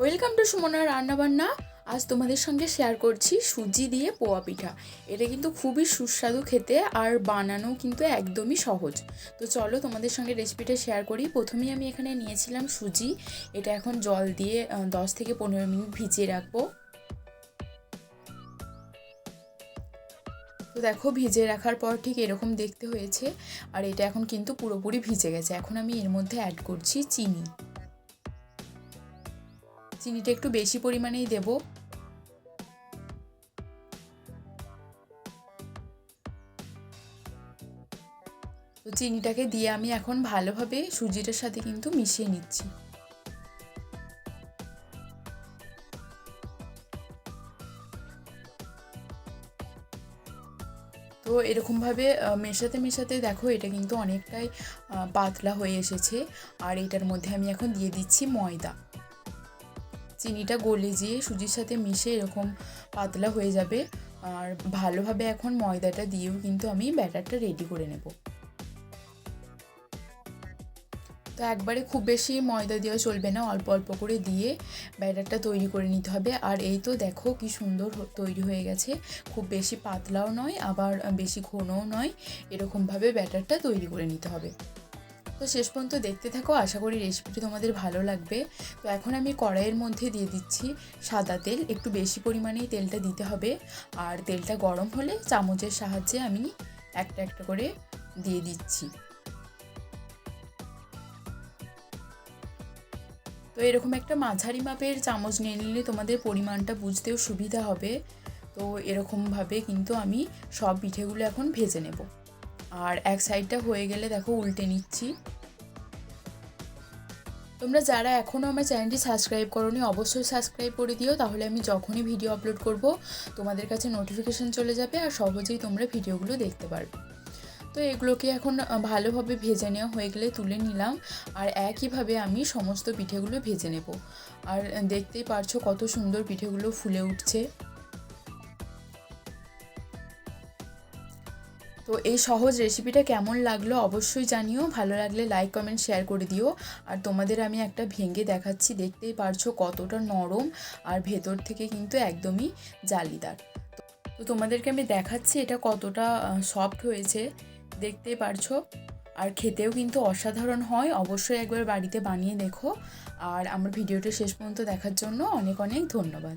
Welcome to Sumana রান্নাবান্না। আজ তোমাদের সঙ্গে শেয়ার করছি সুজি দিয়ে পোয়া পিঠা। এটা কিন্তু খুবই সুস্বাদু খেতে আর বানানো কিন্তু একদমই সহজ। তো চলো তোমাদের সঙ্গে রেসিপিটা শেয়ার করি। প্রথমেই আমি এখানে নিয়েছিলাম সুজি। এটা এখন জল দিয়ে দশ থেকে পনেরো মিনিট ভিজিয়ে রাখব। তো দেখো, ভিজে রাখার পর ঠিক এরকম দেখতে হয়েছে। আর এটা এখন কিন্তু পুরোপুরি ভিজে গেছে। এখন আমি এর মধ্যে অ্যাড করছি চিনি। চিনিটা একটু বেশি পরিমাণেই দেব। তো চিনিটাকে দিয়ে আমি এখন ভালোভাবে সুজিটার সাথে কিন্তু মিশিয়ে নিচ্ছি। তো এরকমভাবে মেশাতে মেশাতে দেখো এটা কিন্তু অনেকটাই পাতলা হয়ে এসেছে। আর এটার মধ্যে আমি এখন দিয়ে দিচ্ছি ময়দা। চিনিটা গলে যেয়ে সুজির সাথে মিশে এরকম পাতলা হয়ে যাবে। আর ভালোভাবে এখন ময়দাটা দিয়েও কিন্তু আমি ব্যাটারটা রেডি করে নেব। তো একবারে খুব বেশি ময়দা দেওয়া চলবে না, অল্প অল্প করে দিয়ে ব্যাটারটা তৈরি করে নিতে হবে। আর এই তো দেখো কি সুন্দর তৈরি হয়ে গেছে। খুব বেশি পাতলাও নয়, আবার বেশি ঘনও নয়, এরকমভাবে ব্যাটারটা তৈরি করে নিতে হবে। তো শেষ পর্যন্ত দেখতে থাকো, আশা করি রেসিপিটি তোমাদের ভালো লাগবে। তো এখন আমি কড়াইয়ের মধ্যে দিয়ে দিচ্ছি সাদা তেল, একটু বেশি পরিমাণেই তেলটা দিতে হবে। আর তেলটা গরম হলে চামচের সাহায্যে আমি একটা একটা করে দিয়ে দিচ্ছি। তো এরকম একটা মাঝারি মাপের চামচ নিয়ে নিলে তোমাদের পরিমাণটা বুঝতেও সুবিধা হবে। তো এরকমভাবে কিন্তু আমি সব পিঠেগুলো এখন ভেজে নেব। আর এক সাইডটা হয়ে গেলে দেখো উল্টে নিচ্ছি। তোমরা যারা এখনও আমার চ্যানেলটি সাবস্ক্রাইব করোনি, অবশ্যই সাবস্ক্রাইব করে দিও, তাহলে আমি যখনই ভিডিও আপলোড করব, তোমাদের কাছে নোটিফিকেশন চলে যাবে আর সহজেই তোমরা ভিডিওগুলো দেখতে পারবে। তো এগুলোকে এখন ভালোভাবে ভেজে নেওয়া হয়ে গেলে তুলে নিলাম আর একইভাবে আমি সমস্ত পিঠেগুলো ভেজে নেব। আর দেখতেই পারছ কত সুন্দর পিঠেগুলো ফুলে উঠছে। তো এই সহজ রেসিপিটা কেমন লাগল অবশ্যই জানিও। ভালো লাগলে লাইক কমেন্ট শেয়ার করে দিও। আর তোমাদের আমি একটা ভেঙে দেখাচ্ছি, দেখতেই পারছ কতটা নরম আর ভেতর থেকে কিন্তু একদমই জালিদার। তো তোমাদেরকে আমি দেখাচ্ছি এটা কতটা সফট হয়েছে, দেখতেই পারছ। আর খেতেও কিন্তু অসাধারণ হয়, অবশ্যই একবার বাড়িতে বানিয়ে দেখো। আর আমার ভিডিওটা শেষ পর্যন্ত দেখার জন্য অনেক অনেক ধন্যবাদ।